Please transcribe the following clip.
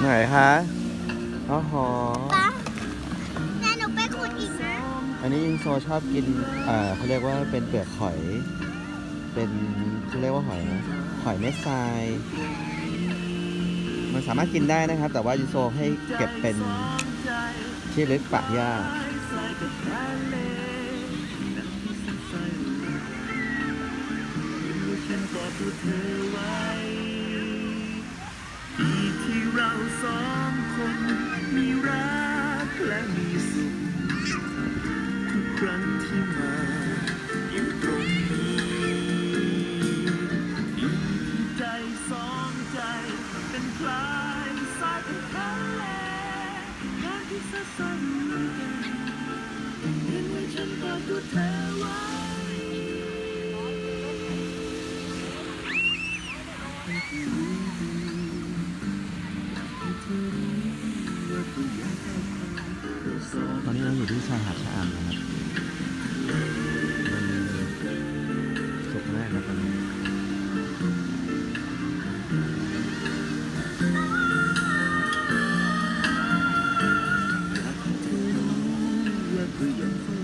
ไหนคะอ๋อหอป๊าแม่หนูไปขุดอีกนะอันนี้ยิงโซชอบกินอ่าเขาเรียกว่าเป็นเปลือกหอย เป็นเขาเรียกว่าหอยนะหอยเม็ดทราย มันสามารถกินได้นะครับ แต่ว่ายิงโซให้เก็บเป็นที่ลึกปาะยาก หญ้าที่เราสองคนมีรักและมีสุขทุกครั้งที่มาอยู่ตรงนี้อยู่ที่ใจสองใจ เป็นคล้ายสายเป็นทะเลน้ำที่ซัดซ้นกันเห็นไว้ฉันกอดตัวเธอ ตอนนี้เราอยู่ที่ชายหาดชะอำนะครับมันสุกแรกแล้วตอนนี้คือยังคง